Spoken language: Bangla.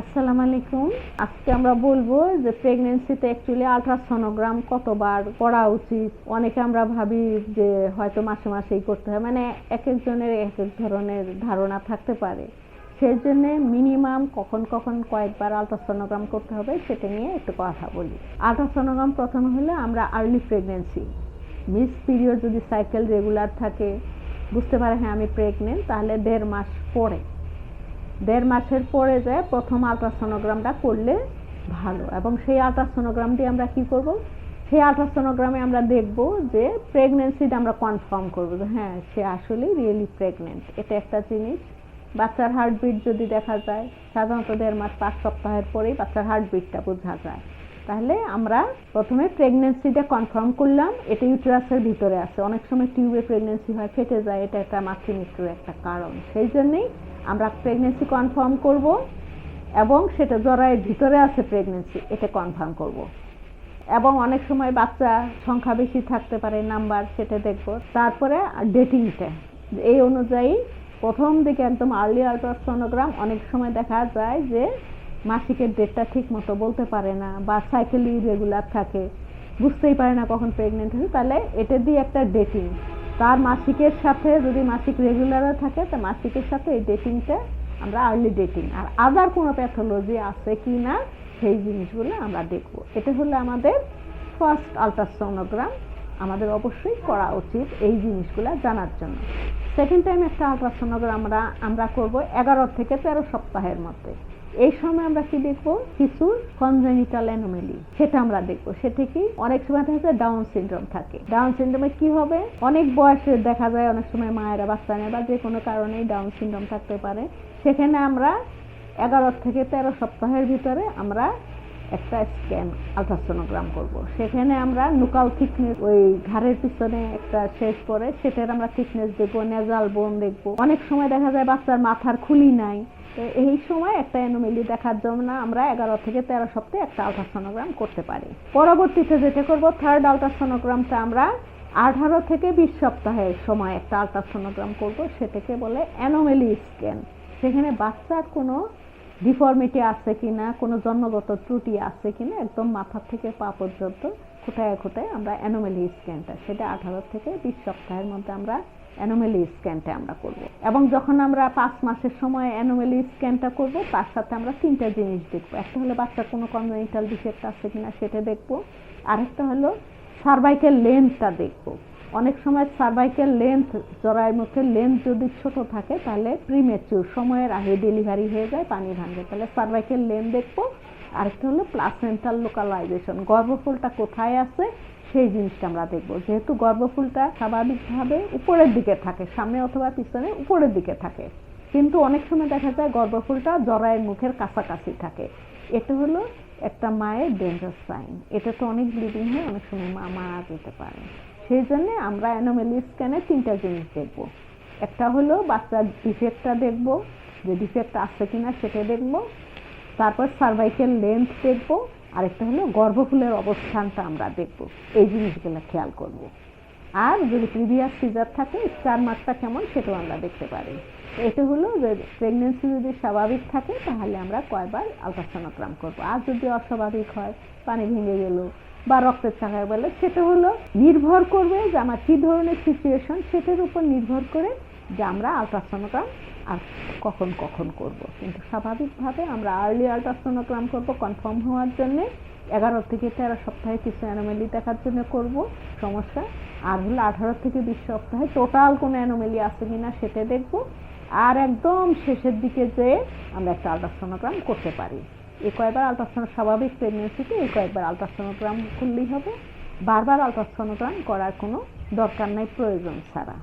আসসালামু আলাইকুম। আজকে আমরা বলব যে প্রেগনেন্সিতে অ্যাকচুয়ালি আলট্রাসোনোগ্রাম কতবার করা উচিত? অনেকে আমরা ভাবি যে হয়তো মাসে মাসেই করতে হয়। মানে এক একজনের এক এক ধরনের ধারণা থাকতে পারে। সেই জন্য মিনিমাম কখন কখন কয়েকবার আলট্রাসোনোগ্রাম করতে হবে সেটা নিয়ে একটু কথা বলি। আলট্রাসোনোগ্রাম প্রথম হলো আমরা আর্লি প্রেগনেন্সি মিস পিরিয়ড যদি সাইকেল রেগুলার থাকে, বুঝতে পারে হ্যাঁ আমি প্রেগনেন্ট তাহলে দেড় মাস পরে। দেড় মাসের পরে যায় প্রথম আলট্রাসোনোগ্রামটা করলে ভালো। এবং সেই আলট্রাসোনোগ্রাম দিয়ে আমরা কি করব? সেই আলট্রাসোনোগ্রামে আমরা দেখব যে প্রেগনেন্সিটা আমরা কনফার্ম করব যে হ্যাঁ সে আসলেই রিয়েলি প্রেগনেন্ট এটা একটা জিনিস। বাচ্চার হার্টবিট যদি দেখা যায়, সাধারণত দেড় মাস, পাঁচ সপ্তাহের পরেই বাচ্চার হার্টবিটটা বোঝা যায়। তাহলে আমরা প্রথমে প্রেগনেন্সিটা কনফার্ম করলাম। এটা ইউটেরাসের ভিতরে আছে। অনেক সময় টিউবে প্রেগনেন্সি হয়, ফেটে যায়। এটা একটা মাতৃমৃত্যুর একটা কারণ। সেই জন্যেই আমরা প্রেগনেন্সি কনফার্ম করব এবং সেটা জরায়ের ভিতরে আছে প্রেগনেন্সি এটা কনফার্ম করব। এবং অনেক সময় বাচ্চা সংখ্যা বেশি থাকতে পারে নাম্বার সেটা দেখব। তারপরে ডেটিংটা এই অনুযায়ী প্রথম দিকে একদম আর্লি আলট্রাসোনোগ্রাম অনেক সময় দেখা যায় যে মাসিকের ডেটটা ঠিক মতো বলতে পারে না বা সাইকেলই রেগুলার থাকে, বুঝতেই পারে না কখন প্রেগনেন্ট হয়েছে, তাহলে এটা দিয়ে একটা ডেটিং তার মাসিকের সাথে যদি মাসিক রেগুলারও থাকে, তা মাসিকের সাথে এই ডেটিংটা আমরা আর্লি ডেটিং আর আদার কোনো প্যাথোলজি আছে কি না, সেই জিনিসগুলো আমরা দেখব। এটা হলো আমাদের ফার্স্ট আলট্রাসোনোগ্রাম আমাদের অবশ্যই করা উচিত এই জিনিসগুলো জানার জন্য। সেকেন্ড টাইম একটা আলট্রাসোনোগ্রাম আমরা আমরা করব এগারো থেকে তেরো সপ্তাহের মধ্যে। এই সময় আমরা কি দেখব? কিছু কনজেনিটাল অ্যানোমেলি সেটা আমরা দেখব। সেটা কি? অনেক সময় যায় ডাউন সিনড্রোম থাকে। ডাউন সিনড্রোমে কি হবে? অনেক বয়সে দেখা যায় অনেক সময় মায়েরা বাচ্চা নেয় বা যে কোনো কারণেই ডাউন সিনড্রোম থাকতে পারে। সেখানে আমরা এগারো থেকে তেরো সপ্তাহের ভিতরে আমরা একটা স্ক্যান আলট্রাসোনোগ্রাম করব। সেখানে আমরা নুকাল থিকনেস ওই ঘাড়ের পিছনে একটা শেষ পরে সেটার আমরা থিকনেস দেখব নেজাল বোন দেখব। অনেক সময় দেখা যায় বাচ্চার মাথার খুলি নাই। তো এই সময় একটা অ্যানোমেলি দেখার জন্য আমরা এগারো থেকে তেরো সপ্তাহে একটা আলট্রাসোনোগ্রাম করতে পারি। পরবর্তীতে যেটা করব থার্ড আলট্রাসোনোগ্রামটা আমরা আঠারো থেকে বিশ সপ্তাহের সময় একটা আলট্রাসোনোগ্রাম করব, সেটাকে বলে অ্যানোমেলি স্ক্যান। সেখানে বাচ্চার কোনো ডিফর্মিটি আছে কিনা, কোনো জন্মগত ত্রুটি আছে কিনা, একদম মাথা থেকে পা পর্যন্ত খুঁটায় খুঁটায় আমরা অ্যানোমেলি স্ক্যানটা, সেটা আঠারো থেকে বিশ সপ্তাহের মধ্যে আমরা অ্যানোমেলি স্ক্যানটা আমরা করব। এবং যখন আমরা পাঁচ মাসের সময় অ্যানোমেলি স্ক্যানটা করব, তার সাথে আমরা তিনটা জিনিস দেখব। একটা হলো বাচ্চার কোনো কনজেনিটাল ডিফেক্ট আছে কিনা সেটা দেখব। আরেকটা হলো সার্ভাইকেল লেন্থটা দেখব। অনেক সময় সার্ভাইকেল লেন্থ জরায়ের মুখের লেন্থ যদি ছোট থাকে, তাহলে প্রিমেচুর সময়ের আগে ডেলিভারি হয়ে যায়, পানি ভাঙবে তাহলে সার্ভাইকেল লেন্থ দেখব। আরেকটা হলো প্লাসেন্টাল লোকালাইজেশন গর্ভফুলটা কোথায় আছে সেই জিনিসটা আমরা দেখব। যেহেতু গর্ভফুলটা স্বাভাবিকভাবে উপরের দিকে থাকে, সামনে অথবা পিছনে উপরের দিকে থাকে। কিন্তু অনেক সময় দেখা যায় গর্ভফুলটা জরায়ের মুখের কাছাকাছি থাকে। এটা হলো একটা মায়ের ডেঞ্জার সাইন এটা তো অনেক ব্লিডিং হয় অনেক সময় মা মারা যেতে পারে। সেই জন্যে আমরা অ্যানোমেলি স্ক্যানে তিনটা জিনিস দেখব। একটা হলো বাচ্চার ডিফেক্টটা দেখব, যে ডিফেক্ট আছে কিনা সেটা দেখব। তারপর সার্ভাইকেল লেন্থ দেখব। আরেকটা হলো গর্ভফুলের অবস্থানটা আমরা দেখব। এই জিনিসগুলো খেয়াল করব। আর যদি প্রিভিয়াস সিজার থাকে স্টার মার্কটা কেমন সেটাও আমরা দেখতে পারি। এটা হলো যে প্রেগনেন্সি যদি স্বাভাবিক থাকে, তাহলে আমরা কয়বার আলট্রাসোনোগ্রাম করব। আর যদি অস্বাভাবিক হয়, পানি ভেঙে গেল বা রক্তের চাকার বলে, সেটা হলো নির্ভর করবে যে আমার কী ধরনের সিচুয়েশন সেটার উপর নির্ভর করে যে আমরা আলট্রাসোনোগ্রাম আর কখন কখন করব। কিন্তু স্বাভাবিকভাবে আমরা আর্লি আলট্রাসোনোগ্রাম করব কনফার্ম হওয়ার জন্যে এগারো থেকে তেরো সপ্তাহে কিছু অ্যানোমেলি দেখার জন্য করব, সমস্যা। আর হলো আঠারো থেকে বিশ সপ্তাহে টোটাল কোনো অ্যানোমেলি আছে কি না সেটা দেখব। আর একদম শেষের দিকে যেয়ে আমরা একটা আলট্রাসোনোগ্রাম করতে পারি। এই কয়েকবার আলট্রাসোনো স্বাভাবিক প্রেগনেন্সিতে এই কয়েকবার আলট্রাসোনোগ্রাম করলেই হবে। বারবার আলট্রাসোনোগ্রাম করার কোনো দরকার নাই, প্রয়োজন ছাড়া।